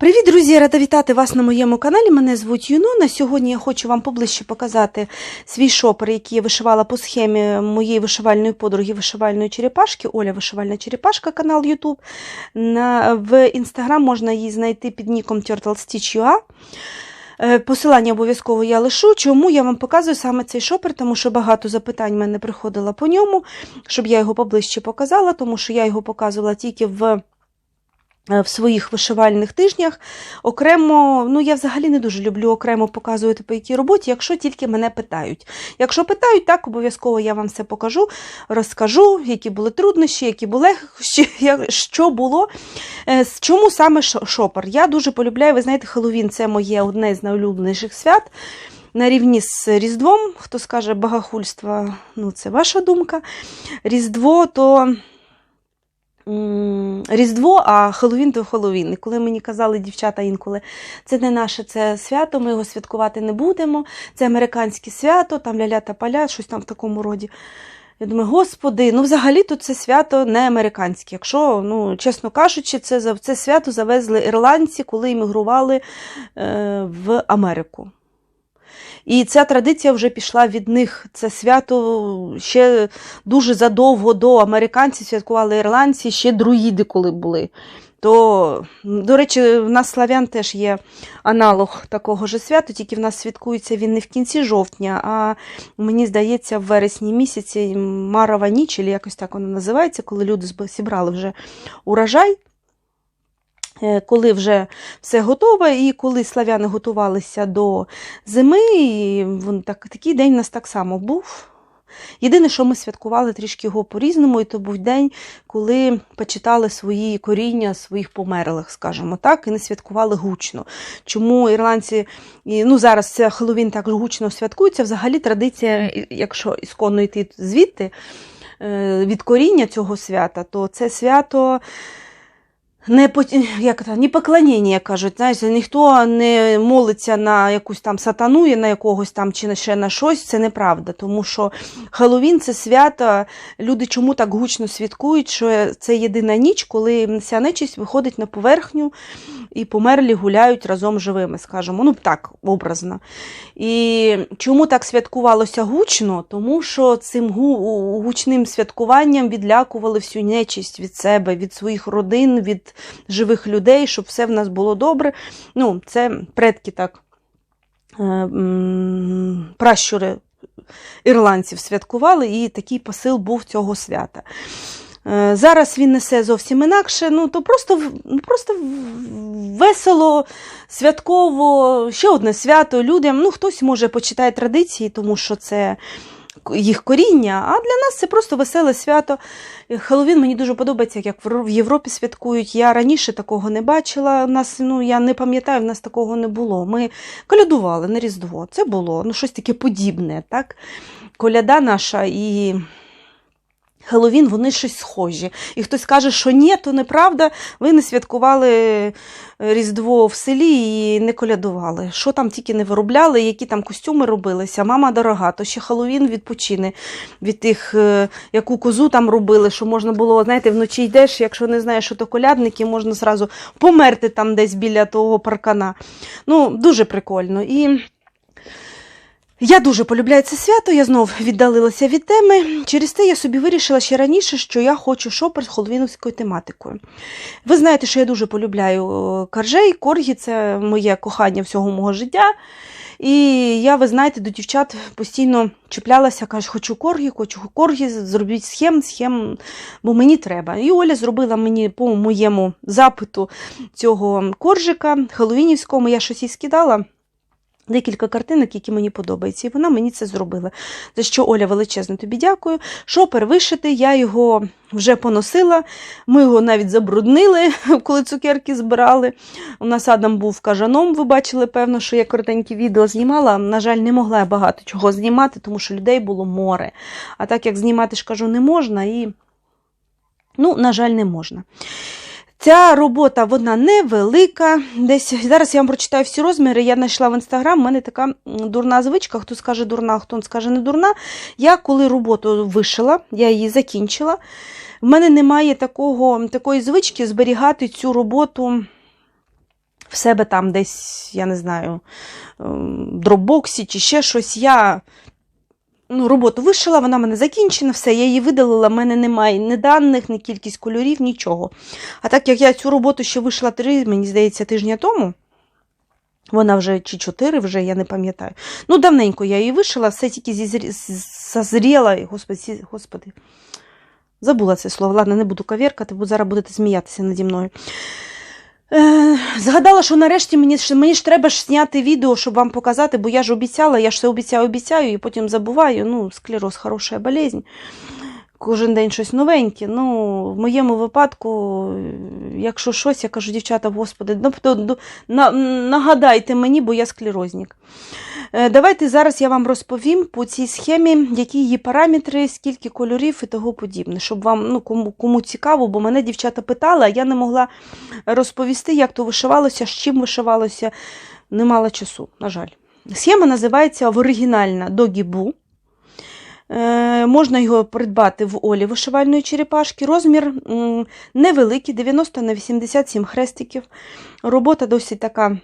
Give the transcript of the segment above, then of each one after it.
Привіт, друзі! Рада вітати вас на моєму каналі. Мене звуть Юнона. Сьогодні я хочу вам поближче показати свій шопер, який я вишивала по схемі моєї вишивальної подруги вишивальної черепашки. Оля Вишивальна Черепашка, канал YouTube. На, в інстаграм можна її знайти під ніком TurtleStitch.ua. Е, Посилання обов'язково я лишу. Чому я вам показую саме цей шопер, тому що багато запитань мене приходило по ньому, щоб я його поближче показала, тому що я його показувала тільки в в своїх вишивальних тижнях. Окремо, ну я взагалі не дуже люблю окремо показувати по якій роботі, якщо тільки мене питають. Якщо питають, так обов'язково я вам все покажу, розкажу, які були труднощі, які були що було. Е, з Чому саме шо- шопер? Я дуже полюбляю, ви знаєте, Хеллоуін це моє одне з найулюбленіших свят. На рівні з Різдвом, хто скаже багахульство, ну це ваша думка. Різдво то Різдво, а Хеллоуін то Хеллоуін. І коли мені казали дівчата інколи, це не наше це свято, ми його святкувати не будемо, це американське свято, там ля-ля та паля, щось там в такому роді. Я думаю, господи, ну взагалі-то це свято не американське. Якщо, ну, чесно кажучи, це, це свято завезли ірландці, коли іммігрували е, в Америку. І ця традиція вже пішла від них. Це свято ще дуже задовго до американців святкували ірландці, ще друїди, коли були. То, до речі, в нас славян теж є аналог такого ж свята, тільки в нас святкується він не в кінці жовтня, а мені здається, в вересні місяці Марова ніч, чи якось так воно називається, коли люди зібрали вже урожай. Е, Коли вже все готове, і коли славяни готувалися до зими, і так, такий день у нас так само був. Єдине, що ми святкували трішки його по-різному, і то був день, коли почитали свої коріння своїх померлих, скажімо так, і не святкували гучно. Чому ірландці, ну зараз Хеллоуін так гучно святкується, взагалі традиція, якщо ісконно йти звідти, е, від коріння цього свята, то це свято не, як це, не поклоніння, кажуть. Знаєш, ніхто не молиться на якусь там сатану, на якогось там чи ще на щось, це неправда. Тому що Хеллоуін це свято. Люди чому так гучно святкують, що це єдина ніч, коли вся нечисть виходить на поверхню і померлі гуляють разом живими, скажімо. Ну так, образно. І чому так святкувалося гучно? Тому що цим гу- гучним святкуванням відлякували всю нечисть від себе, від своїх родин, від живих людей, щоб все в нас було добре. Ну, це предки так. е, Пращури ірландців святкували, і такий посил був цього свята. Е, Зараз він несе зовсім інакше, ну то просто, ну, просто весело, святково, ще одне свято людям. Ну, хтось може почитає традиції, тому що це їх коріння, а для нас це просто веселе свято. Е, Хеллоуін мені дуже подобається, як в Європі святкують. Я раніше такого не бачила. Нас, ну, я не пам'ятаю, в нас такого не було. Ми колядували на Різдво. Це було ну, щось таке подібне. так? Коляда наша і Хеллоуін, вони щось схожі. І хтось каже, що ні, то неправда, ви не святкували е, Різдво в селі і не колядували. Що там тільки не виробляли, які там костюми робилися. Мама дорога, то ще Хеллоуін відпочине від тих, е, яку козу там робили, що можна було, знаєте, вночі йдеш, якщо не знаєш, що то колядники, можна зразу померти там десь біля того паркана. Ну, дуже прикольно. І я дуже полюбляю це свято, я знов віддалилася від теми. Через те я собі вирішила ще раніше, що я хочу шопер з холовіновською тематикою. Ви знаєте, що я дуже полюбляю е, каржей, коргі це моє кохання всього мого життя. І я, ви знаєте, до дівчат постійно чіплялася, каже, хочу коргі, хочу коргі, зробіть схем, схем, бо мені треба. І Оля зробила мені по моєму запиту цього коржика хеллоуінівського, я щось їй скидала декілька картинок, які мені подобаються, і вона мені це зробила. За що Оля величезно тобі дякую. Шопер вишитий, я його вже поносила. Ми його навіть забруднили, коли цукерки збирали. У нас Адам був кажаном, ви бачили, певно, що я коротенькі відео знімала. На жаль, не могла я багато чого знімати, тому що людей було море. А так як знімати ж кажу, не можна, і, ну, на жаль, не можна. Ця робота вона невелика. Десь зараз я вам прочитаю всі розміри. Я знайшла в інстаграм. У мене така дурна звичка. Хто скаже дурна, хто скаже не дурна. Я коли роботу вишила, я її закінчила. В мене немає такого, такої звички зберігати цю роботу в себе там десь, я не знаю, ем, дропбоксі чи ще щось. Я ну, роботу вишила, вона в мене закінчена, все, я її видалила, в мене немає ні даних, ні кількість кольорів, нічого. А так як я цю роботу ще вишила три, мені здається, тижня тому. Вона вже чи чотири, вже я не пам'ятаю. Ну, давненько я її вишила, все тільки зазріла. Господи, господи, забула це слово. Ладно, не буду кавіркати, бо зараз будете сміятися наді мною. Е, згадала, що нарешті мені, мені ж треба ж зняти відео, щоб вам показати, бо я ж обіцяла, я ж все обіцяю, обіцяю і потім забуваю. Ну, склероз хороша болезнь. Кожен день щось новеньке. Ну, в моєму випадку, якщо щось, я кажу, дівчата, господи, ну, на, нагадайте мені, бо я склерознік. Е, Давайте зараз я вам розповім по цій схемі, які її параметри, скільки кольорів і того подібне, щоб вам, ну, кому, кому цікаво, бо мене дівчата питали, а я не могла розповісти, як то вишивалося, з чим вишивалося. Не мала часу, на жаль. Схема називається в оригінальна Догібу. Е, можна його придбати в Олі вишивальної черепашки. Розмір невеликий, 90 на 87 хрестиків. Робота досить така.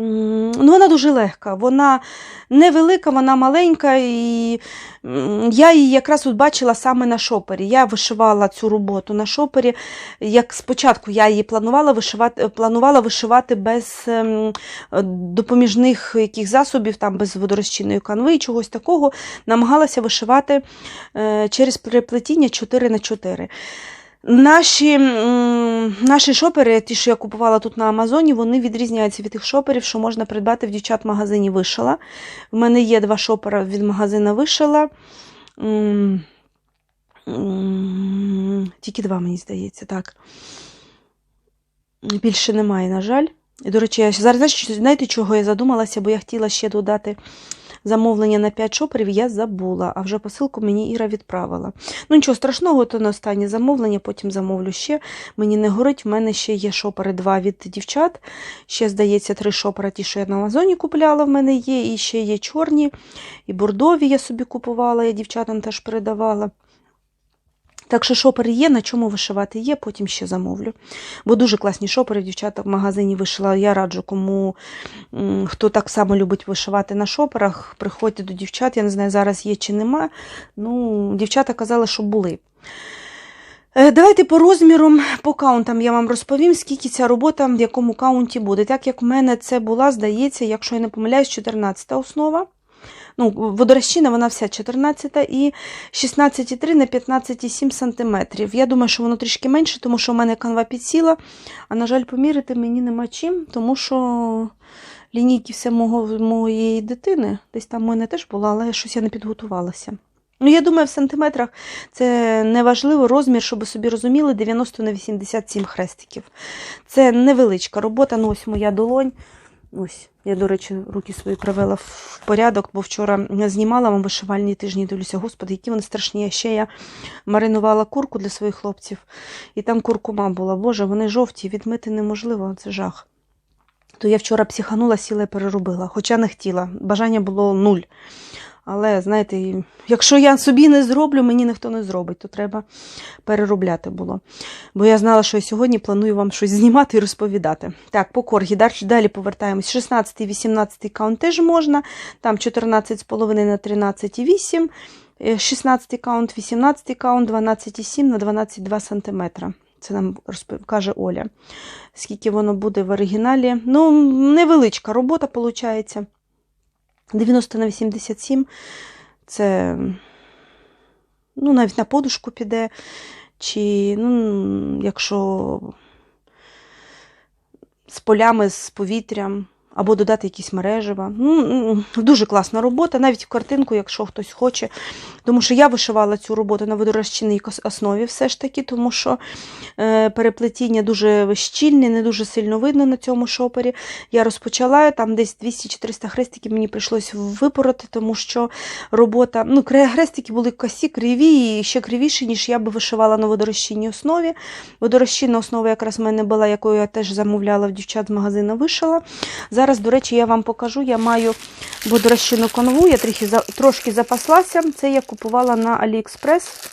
Ну, вона дуже легка, вона невелика, вона маленька, і я її якраз от бачила саме на шопері. Я вишивала цю роботу на шопері. Як спочатку я її планувала вишивати, планувала вишивати без ем, допоміжних яких засобів, там без водорозчинної канви чогось такого, намагалася вишивати е, через переплетіння 4 на 4 Наші, наші шопери, ті, що я купувала тут на Амазоні, вони відрізняються від тих шоперів, що можна придбати в дівчат магазині Вишила. В мене є два шопера від магазина Вишила. Тільки два, мені здається, так. Більше немає, на жаль. До речі, я зараз знаєте, чого я задумалася, бо я хотіла ще додати замовлення на 5 шоперів, я забула, а вже посилку мені Іра відправила. Ну нічого страшного, то на останнє замовлення, потім замовлю ще. Мені не горить, в мене ще є шопери два від дівчат. Ще, здається, три шопера, ті, що я на Амазоні купляла, в мене є, і ще є чорні, і бордові я собі купувала, я дівчатам теж передавала. Так що шопери є, на чому вишивати є, потім ще замовлю. Бо дуже класні шопери, дівчата в магазині вишила. Я раджу, кому хто так само любить вишивати на шоперах, приходьте до дівчат. Я не знаю, зараз є чи нема. Ну, дівчата казали, що були. Е, Давайте по розмірам, по каунтам я вам розповім, скільки ця робота в якому каунті буде. Так як в мене це була, здається, якщо я не помиляюсь, 14 основа. Ну, водорозчина, вона вся 14 і 16,3 на 15,7 см. Я думаю, що воно трішки менше, тому що в мене канва підсіла, а, на жаль, поміряти мені нема чим, тому що лінійки все мого, моєї дитини, десь там в мене теж була, але щось я не підготувалася. Ну, я думаю, в сантиметрах це неважливо розмір, щоб ви собі розуміли, 90 на 87 хрестиків. Це невеличка робота, ну ось моя долонь. Ось, я, до речі, руки свої привела в порядок, бо вчора знімала вам вишивальні тижні. Дивлюся, господи, які вони страшні. Ще я маринувала курку для своїх хлопців, і там куркума була. Боже, вони жовті, відмити неможливо, це жах. То я вчора психанула, сіла і переробила, хоча не хотіла. Бажання було нуль. Але, знаєте, якщо я собі не зроблю, мені ніхто не зробить, то треба переробляти було. Бо я знала, що я сьогодні планую вам щось знімати і розповідати. Так, по коргі. Далі, повертаємось. 16 18 каунт теж можна. Там 14,5 на 13,8, е, 16 каунт, 18 каунт, 12,7 на 12,2 см. Це нам каже Оля. Скільки воно буде в оригіналі? Ну, невеличка робота, виходить. 90 на 87 це ну, навіть на подушку піде, чи ну, якщо з полями, з повітрям, або додати якісь мережева. Ну, дуже класна робота, навіть картинку, якщо хтось хоче. Тому що я вишивала цю роботу на водорозчинній основі все ж таки, тому що е, переплетіння дуже щільне, не дуже сильно видно на цьому шопері. Я розпочала, там десь 200-400 хрестиків мені прийшлось випороти, тому що робота, ну, хрестики були косі, криві і ще кривіші, ніж я би вишивала на водорозчинній основі. Водорозчинна основа якраз в мене була, якою я теж замовляла в дівчат з магазину вишила. Зараз, до речі, я вам покажу, я маю водорозчинну конву, я трохи, трошки запаслася. Це я купувала на AliExpress.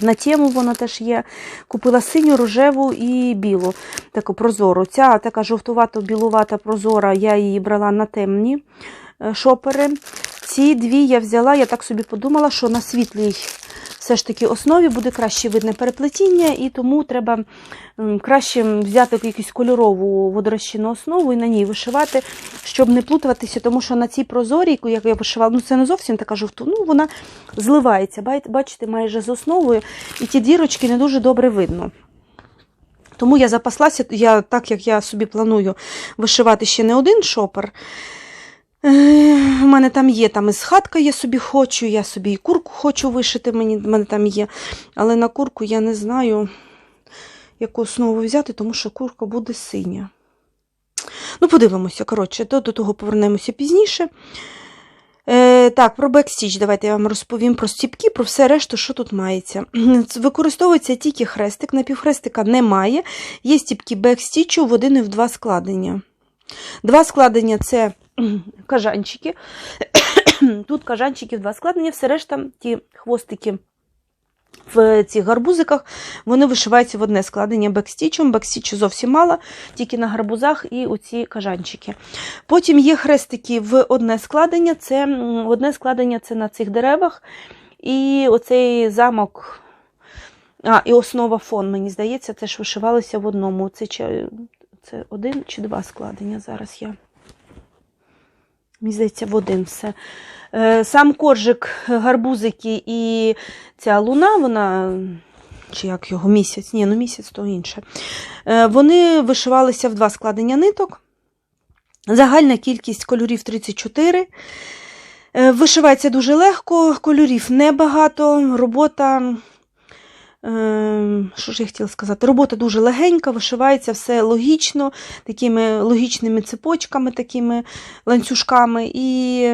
На тему воно теж є. Купила синю, рожеву і білу, таку прозору. Ця така жовтувато-білувата прозора, я її брала на темні е, шопери. Ці дві я взяла, я так собі подумала, що на світлій все ж таки основі буде краще видне переплетіння, і тому треба краще взяти якусь кольорову водорозчинну основу і на ній вишивати, щоб не плутатися, тому що на цій прозорій, яку я вишивала, ну це не зовсім така жовту, ну вона зливається. Бачите, майже з основою, і ті дірочки не дуже добре видно. Тому я запаслася, я, так як я собі планую вишивати ще не один шопер. У мене там є там із хатка, я собі хочу, я собі і курку хочу вишити, мені, в мене там є. Але на курку я не знаю, яку основу взяти, тому що курка буде синя. Ну, подивимося, коротше, до, до того повернемося пізніше. Е, так, про бекстіч давайте я вам розповім про стіпки, про все решту, що тут мається. Використовується тільки хрестик, напівхрестика немає. Є стіпки бекстічу в один і в два складення. Два складення це кажанчики. Тут кажанчики в два складення, все решта, ті хвостики в цих гарбузиках, вони вишиваються в одне складення бекстічем. Бекстічу зовсім мало, тільки на гарбузах і оці кажанчики. Потім є хрестики в одне складення, це одне складення це на цих деревах. І оцей замок, а, і основа фон, мені здається, теж вишивалися в одному. Це, це один чи два складення зараз я. Мені здається, в один все. Е, Сам коржик, гарбузики і ця луна, вона. Чи як його місяць? Ні, ну місяць то інше. Е, Вони вишивалися в два складення ниток. Загальна кількість кольорів 34. Е, Вишивається дуже легко, кольорів небагато. Робота. Е, Що ж я хотіла сказати? Робота дуже легенька, вишивається все логічно, такими логічними цепочками, такими ланцюжками. І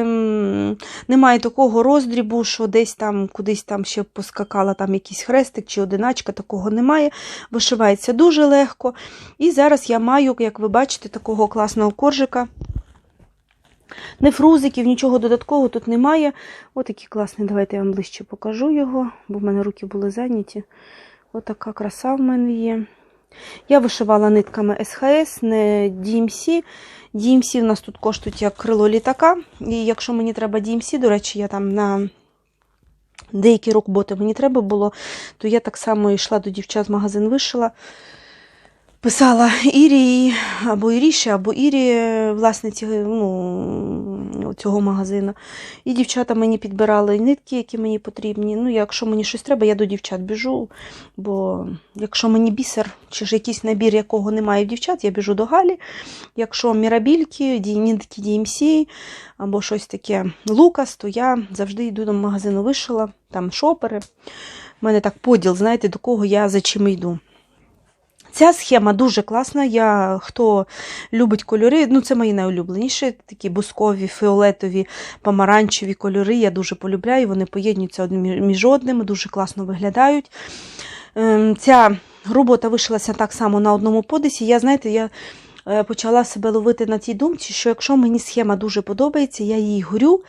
немає такого роздрібу, що десь там кудись там ще поскакала там якийсь хрестик чи одиначка, такого немає. Вишивається дуже легко. І зараз я маю, як ви бачите, такого класного коржика. Не фрузиків, нічого додаткового тут немає. Отакий класний, давайте я вам ближче покажу його, бо в мене руки були зайняті. Отака краса в мене є. Я вишивала нитками СХС, не DMC. DMC в нас тут коштують як крило літака. І якщо мені треба DMC, до речі, я там на деякі роботи мені треба було, то я так само йшла до дівчат з магазин вишила. Писала Ірі або Іріші, або Ірі, власниці ну, цього магазину. І дівчата мені підбирали нитки, які мені потрібні. Ну, якщо мені щось треба, я до дівчат біжу. Бо якщо мені бісер, чи ж якийсь набір, якого немає в дівчат, я біжу до Галі. Якщо мірабільки, нитки DMC або щось таке Лукас, то я завжди йду до магазину вишила, там шопери. У мене так поділ, знаєте, до кого я за чим йду. Ця схема дуже класна. Я, хто любить кольори, ну це мої найулюбленіші, такі бускові, фіолетові, помаранчеві кольори. Я дуже полюбляю, вони поєднуються одним між одними, дуже класно виглядають. Ем, Ця робота вишилася так само на одному подисі. Я, знаєте, я почала себе ловити на тій думці, що якщо мені схема дуже подобається, я її горю,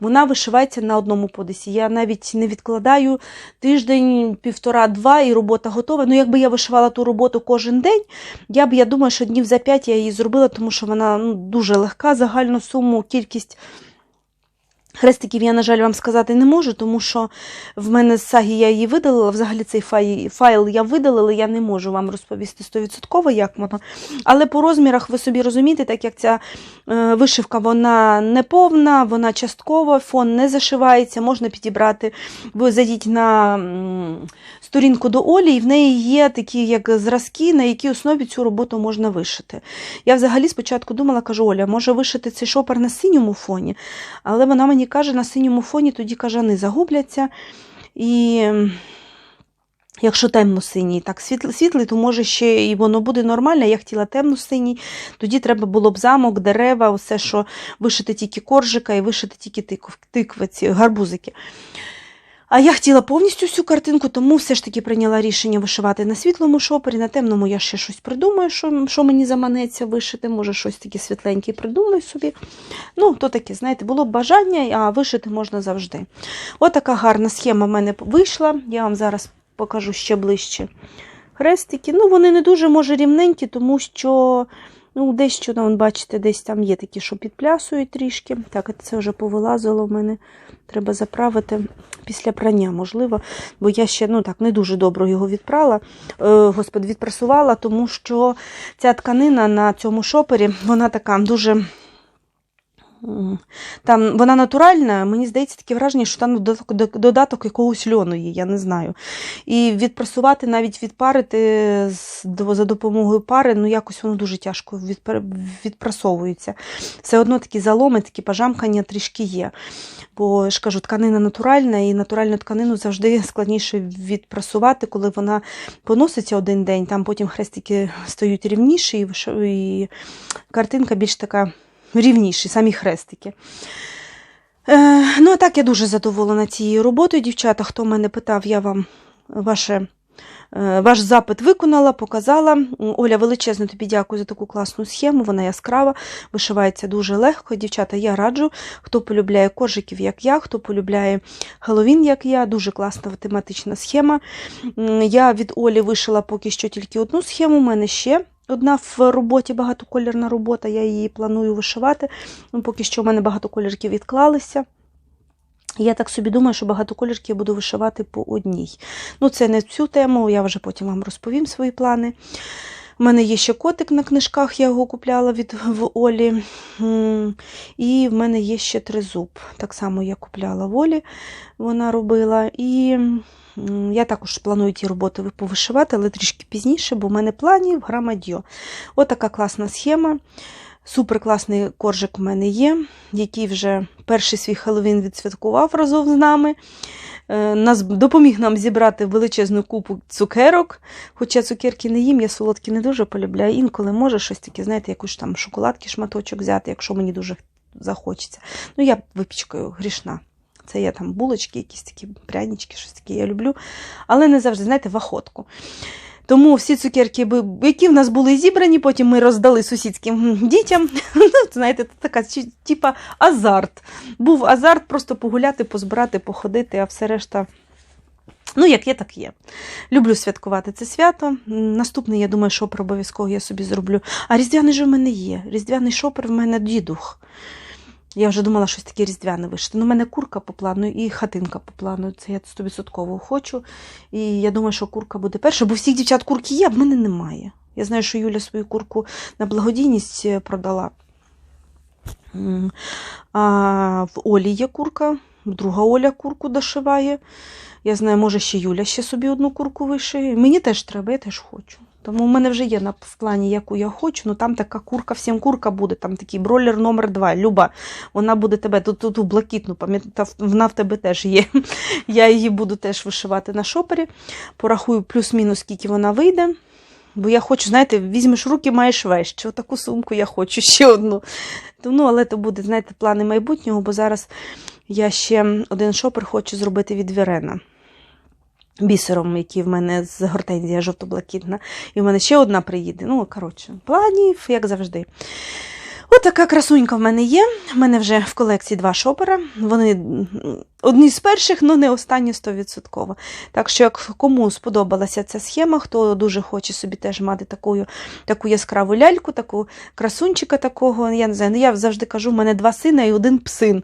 вона вишивається на одному подисі. Я навіть не відкладаю тиждень, півтора-два, і робота готова. Ну, якби я вишивала ту роботу кожен день, я б, я думаю, що днів за п'ять я її зробила, тому що вона ну, дуже легка. Загальну суму, кількість хрестиків я, на жаль, вам сказати не можу, тому що в мене з сагі я її видалила. Взагалі цей файл, я видалила, я не можу вам розповісти стовідсотково, як воно. Але по розмірах ви собі розумієте, так як ця е, вишивка вона не повна, вона часткова, фон не зашивається, можна підібрати. Ви зайдіть на сторінку до Олі, і в неї є такі як зразки, на якій основі цю роботу можна вишити. Я взагалі спочатку думала, кажу, Оля, може вишити цей шопер на синьому фоні, але вона мені каже, на синьому фоні тоді кажани загубляться. І якщо темно-синій, так світлий, то може ще і воно буде нормально. Я хотіла темно-синій, тоді треба було б замок, дерева, все, що вишити тільки коржика і вишити тільки тикв- тикви, ці гарбузики. А я хотіла повністю всю картинку, тому все ж таки прийняла рішення вишивати на світлому шопері, на темному я ще щось придумаю, що, що мені заманеться вишити, може щось таке світленьке придумаю собі. Ну, то таке, знаєте, було б бажання, а вишити можна завжди. Отака гарна схема в мене вийшла. Я вам зараз покажу ще ближче. Хрестики. Ну, вони не дуже, може, рівненькі, тому що, ну, дещо, ну, бачите, десь там є такі, що підплясують трішки. Так, це вже повилазило в мене. Треба заправити після прання, можливо, бо я ще ну так не дуже добре його відпрала, е, господи, відпрасувала, тому що ця тканина на цьому шопері, вона така дуже. Там вона натуральна, мені здається, таке враження, що там додаток, додаток якогось льону є, я не знаю. І відпрасувати, навіть відпарити за допомогою пари, ну якось воно дуже тяжко відпра- відпрасовується. Все одно такі заломи, такі пожамкання трішки є. Бо я ж кажу, тканина натуральна, і натуральну тканину завжди складніше відпрасувати, коли вона поноситься один день, там потім хрестики стають рівніші, і картинка більш така рівніші, самі хрестики. Е, ну, а так я дуже задоволена цією роботою, дівчата. Хто мене питав, я вам ваше. е, Ваш запит виконала, показала. Оля, величезно тобі дякую за таку класну схему. Вона яскрава, вишивається дуже легко. Дівчата, я раджу, хто полюбляє коржиків, як я, хто полюбляє Хеллоуін, як я. Дуже класна тематична схема. Я від Олі вишила поки що тільки одну схему. У мене ще одна в роботі багатоколірна робота. Я її планую вишивати. Ну, Поки що в мене багато колірків відклалися. Я так собі думаю, що багатоколірки я буду вишивати по одній. Ну, це не цю тему, я вже потім вам розповім свої плани. У мене є ще котик на книжках, я його купляла від в Олі. І в мене є ще тризуб. Так само я купляла в Олі, вона робила. І я також планую ті роботи повишивати, але трішки пізніше, бо в мене планів грамадьо. Отака класна схема. Супер класний коржик у мене є, який вже перший свій Хеллоуін відсвяткував разом з нами. Е, Нас допоміг нам зібрати величезну купу цукерок. Хоча цукерки не їм, я солодкі не дуже полюбляю. Інколи може щось таке, знаєте, якусь там шоколадки, шматочок взяти, якщо мені дуже захочеться. Ну, я випічкою грішна. Це я там булочки, якісь такі прянички, щось таке я люблю. Але не завжди, знаєте, в охотку. Тому всі цукерки, які в нас були зібрані, потім ми роздали сусідським дітям. Ну, знаєте, така типа азарт. Був азарт просто погуляти, позбирати, походити, а все решта. Ну, як є, так є. Люблю святкувати це свято. Наступний, я думаю, шопер обов'язково я собі зроблю. А різдвяний же в мене є. Різдвяний шопер в мене дідух. Я вже думала щось таке різдвяне вишити. Ну, в мене курка по плану і хатинка по плану. Це я 100% хочу. І я думаю, що курка буде перша, бо всіх дівчат курки є, а в мене немає. Я знаю, що Юля свою курку на благодійність е, продала. А в Олі є курка, друга Оля курку дошиває. Я знаю, може, ще Юля ще собі одну курку вишиє. Мені теж треба, я теж хочу. Тому в мене вже є на, в плані, яку я хочу, ну там така курка, всім курка буде, там такий бройлер номер 2 Люба, вона буде тебе, тут, тут у блакитну, пам'ятаю, вона в тебе теж є. Я її буду теж вишивати на шопері. Порахую плюс-мінус, скільки вона вийде. Бо я хочу, знаєте, візьмеш руки, маєш вещь. Отаку сумку я хочу ще одну. Ну, але то буде, знаєте, плани майбутнього, бо зараз я ще один шопер хочу зробити від Вірена. Бісером, який в мене з гортензія жовто-блакитна. І в мене ще одна приїде. Ну, коротше, планів, як завжди. От така красунька в мене є. В мене вже в колекції два шопера. Вони одні з перших, але не останні 100%. Так що, як кому сподобалася ця схема, хто дуже хоче собі теж мати таку, таку яскраву ляльку, таку красунчика такого, я не знаю, ну я завжди кажу, в мене два сина і один псин.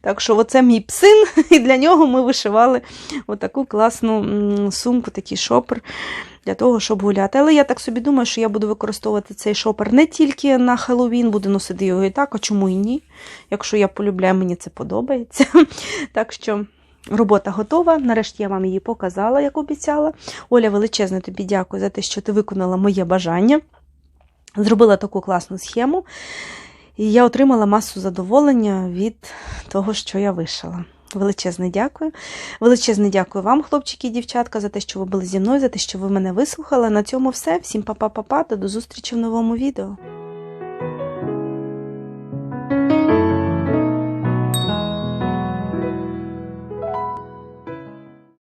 Так що оце мій псин, і для нього ми вишивали отаку класну сумку, такий шопер для того, щоб гуляти. Але я так собі думаю, що я буду використовувати цей шопер не тільки на Хеллоуін, буду носити його і так, а чому і ні? Якщо я полюбляю, мені це подобається. Так що. Робота готова. Нарешті я вам її показала, як обіцяла. Оля, величезне тобі дякую за те, що ти виконала моє бажання. Зробила таку класну схему. І я отримала масу задоволення від того, що я вишила. Величезне дякую. Величезне дякую вам, хлопчики і дівчатка, за те, що ви були зі мною, за те, що ви мене вислухали. На цьому все. Всім па-па-па-па та до зустрічі в новому відео.